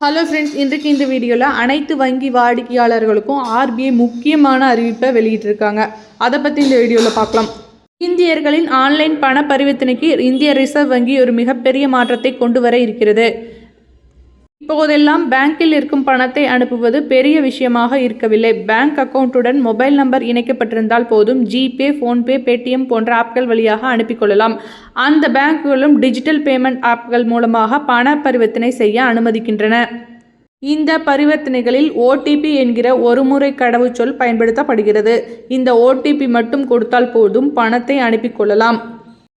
Hello friends இன்றைக்கு இந்த வீடியோவில் அனைத்து வங்கி வாடிக்கையாளர்களுக்கும் ஆர்பிஐ முக்கியமான அறிவிப்பை வெளியிட்டிருக்காங்க. அதை பற்றி இந்த வீடியோவில் பார்க்கலாம் இந்தியர்களின் ஆன்லைன் பண பரிவர்த்தனைக்கு இந்திய ரிசர்வ் வங்கி ஒரு மிகப்பெரிய மாற்றத்தை கொண்டு வர இருக்கிறது. இப்போதெல்லாம் பேங்கில் இருக்கும் பணத்தை அனுப்புவது பெரிய விஷயமாக இருக்கவில்லை. பேங்க் அக்கவுண்ட்டுடன் மொபைல் நம்பர் இணைக்கப்பட்டிருந்தால் போதும். ஜிபே ஃபோன்பே பேடிஎம் போன்ற ஆப்கள் வழியாக அனுப்பிக்கொள்ளலாம் அந்த பேங்குகளும் டிஜிட்டல் பேமெண்ட் ஆப்கள் மூலமாக பண பரிவர்த்தனை செய்ய அனுமதிக்கின்றன. இந்த பரிவர்த்தனைகளில் ஓடிபி என்கிற ஒருமுறை கடவுச்சொல் பயன்படுத்தப்படுகிறது. இந்த ஓடிபி மட்டும் கொடுத்தால் போதும். பணத்தை அனுப்பிக்கொள்ளலாம்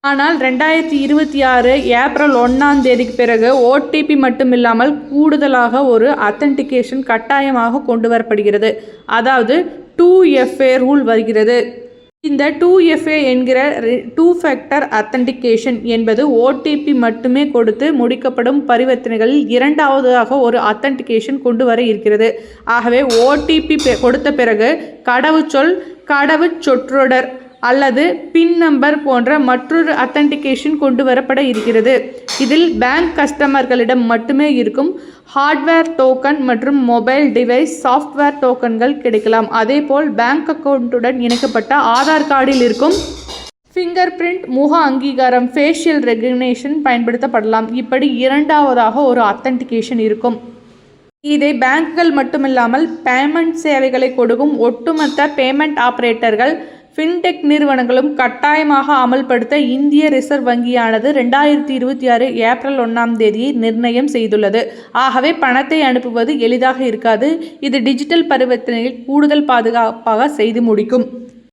ஆனால் ரெண்டாயிரத்தி இருபத்தி ஆறு ஏப்ரல் ஒன்றாம் தேதிக்கு பிறகு ஓடிபி மட்டுமில்லாமல் கூடுதலாக ஒரு அத்தன்டிகேஷன் கட்டாயமாக கொண்டு வரப்படுகிறது அதாவது டூ எஃப்ஏ ரூல் வருகிறது. இந்த டூ எஃப்ஏ என்கிற டூ ஃபேக்டர் அத்தன்டிகேஷன் என்பது ஓடிபி மட்டுமே கொடுத்து முடிக்கப்படும் பரிவர்த்தனைகளில் இரண்டாவதாக ஒரு அத்தன்டிகேஷன் கொண்டு வர இருக்கிறது. ஆகவே ஓடிபி கொடுத்த பிறகு கடவுச்சொல் கடவுச்சொற்றொடர் அல்லது பின் நம்பர் போன்ற மற்றொரு அத்தன்டிகேஷன் கொண்டு வரப்பட இருக்கிறது. இதில் பேங்க் கஸ்டமர்களிடம் மட்டுமே இருக்கும் ஹார்ட்வேர் டோக்கன் மற்றும் மொபைல் டிவைஸ் சாஃப்ட்வேர் டோக்கன்கள் கிடைக்கலாம். அதேபோல் பேங்க் அக்கவுண்ட்டுடன் இணைக்கப்பட்ட ஆதார் கார்டில் இருக்கும் ஃபிங்கர் பிரிண்ட் முக அங்கீகாரம் ஃபேஷியல் ரெகக்னேஷன் பயன்படுத்தப்படலாம். இப்படி இரண்டாவதாக ஒரு அத்தன்டிகேஷன் இருக்கும். இதை பேங்குகள் மட்டுமில்லாமல் பேமெண்ட் சேவைகளை கொடுக்கும் ஒட்டுமொத்த பேமெண்ட் ஆப்ரேட்டர்கள் ஃபின்டெக் நிறுவனங்களும் கட்டாயமாக அமல்படுத்த இந்திய ரிசர்வ் வங்கியானது ரெண்டாயிரத்தி இருபத்தி ஆறு ஏப்ரல் ஒன்றாம் தேதியை நிர்ணயம் செய்துள்ளது. ஆகவே பணத்தை அனுப்புவது எளிதாக இருக்காது. இது டிஜிட்டல் பரிவர்த்தனையில் கூடுதல் பாதுகாப்பாக செய்து முடிக்கும்.